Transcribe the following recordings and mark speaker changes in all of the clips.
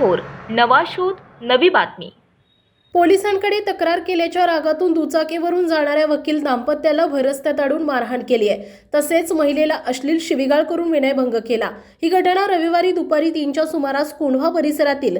Speaker 1: Four नवा शोध नवी बातमी.
Speaker 2: पोलिसांकडे तक्रार केल्याच्या रागातून दुचाकीवरून जाणाऱ्या वकील दाम्पत्याला भरस्त्यात अडून मारहाण केली आहे. तसेच महिलेला अश्लील शिविगाळ करून विनयभंग केला. ही घटना रविवारी दुपारी तीनच्या सुमारास कोंढवा परिसरातील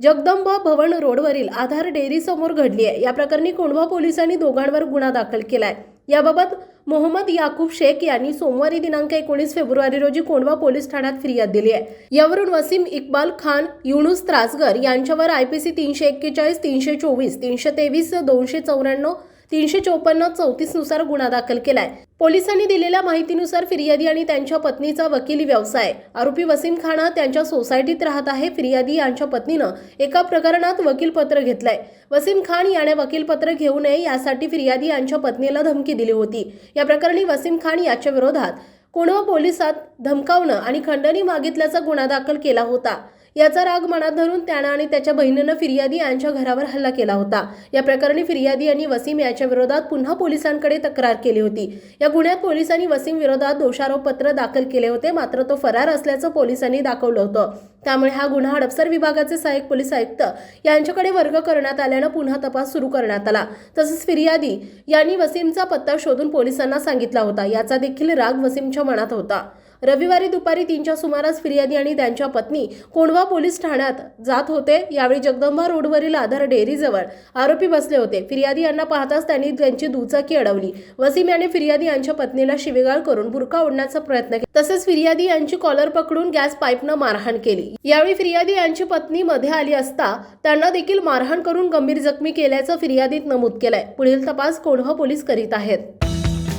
Speaker 2: जगदंबा भवन रोडवरील आधार डेअरीसमोर घडली आहे. या प्रकरणी कोंढवा पोलिसांनी दोघांवर गुन्हा दाखल केला आहे याबाबत मोहम्मद याकूब शेख यांनी सोमवारी दिनांक एकोणीस फेब्रुवारी रोजी कोंडवा पोलीस ठाण्यात फिर्याद दिली आहे. यावरून वसीम इक्बाल खान युनुस त्रासगर यांच्यावर आयपीसी तीनशे एक्केचाळीस तीनशे चोवीस तीनशे तेवीस दोनशे चौऱ्याण्णव तीनशे चौपन्न चौतीसनुसार गुन्हा दाखल केलाय. पोलिसांनी दिलेल्या माहितीनुसार फिर्यादी आणि त्यांच्या पत्नीचा वकिली व्यवसाय. आरोपी वसीम खान हा त्यांच्या सोसायटीत राहत आहे. फिर्यादी यांच्या पत्नीनं एका प्रकरणात वकीलपत्र घेतलंय. वसीम खान याने वकीलपत्र घेऊ नये यासाठी फिर्यादी यांच्या पत्नीला धमकी दिली होती. या प्रकरणी वसीम खान याच्या विरोधात कोणवा पोलिसात धमकावणं आणि खंडणी मागितल्याचा गुन्हा दाखल केला होता. याचा राग मनात धरून त्यानं आणि त्याच्या बहिणीनं फिर्यादी यांच्या घरावर हल्ला केला होता. या प्रकरणी फिर्यादी यांनी वसीम याच्या विरोधात पुन्हा पोलिसांकडे तक्रार केली होती. या गुन्ह्यात पोलिसांनी वसीम विरोधात दोषारोपपत्र दाखल केले होते मात्र तो फरार असल्याचं पोलिसांनी दाखवलं होतं. त्यामुळे हा गुन्हा हडपसर विभागाचे सहाय्यक पोलीस आयुक्त यांच्याकडे वर्ग करण्यात आल्यानं पुन्हा तपास सुरू करण्यात आला. तसंच फिर्यादी यांनी वसीमचा पत्ता शोधून पोलिसांना सांगितला होता. याचा देखील राग वसीमच्या मनात होता. रविवारी दुपारी तीनच्या सुमारास फिर्यादी आणि त्यांच्या पत्नी कोंढवा पोलीस ठाण्यात जात होते. यावेळी जगदंबा रोडवरील आधार डेअरीजवळ आरोपी बसले होते. फिर्यादी यांना पाहताच त्यांनी त्यांची दुचाकी अडवली. वसीम याने फिर्यादी यांच्या पत्नीला शिवेगाळ करून बुरका ओढण्याचा प्रयत्न केला. तसेच फिर्यादी यांची कॉलर पकडून गॅस पाईपनं मारहाण केली. यावेळी फिर्यादी यांची पत्नी मध्ये आली असता त्यांना देखील मारहाण करून गंभीर जखमी केल्याचं फिर्यादीत नमूद केलंय. पुढील तपास कोंढवा पोलीस करीत आहेत.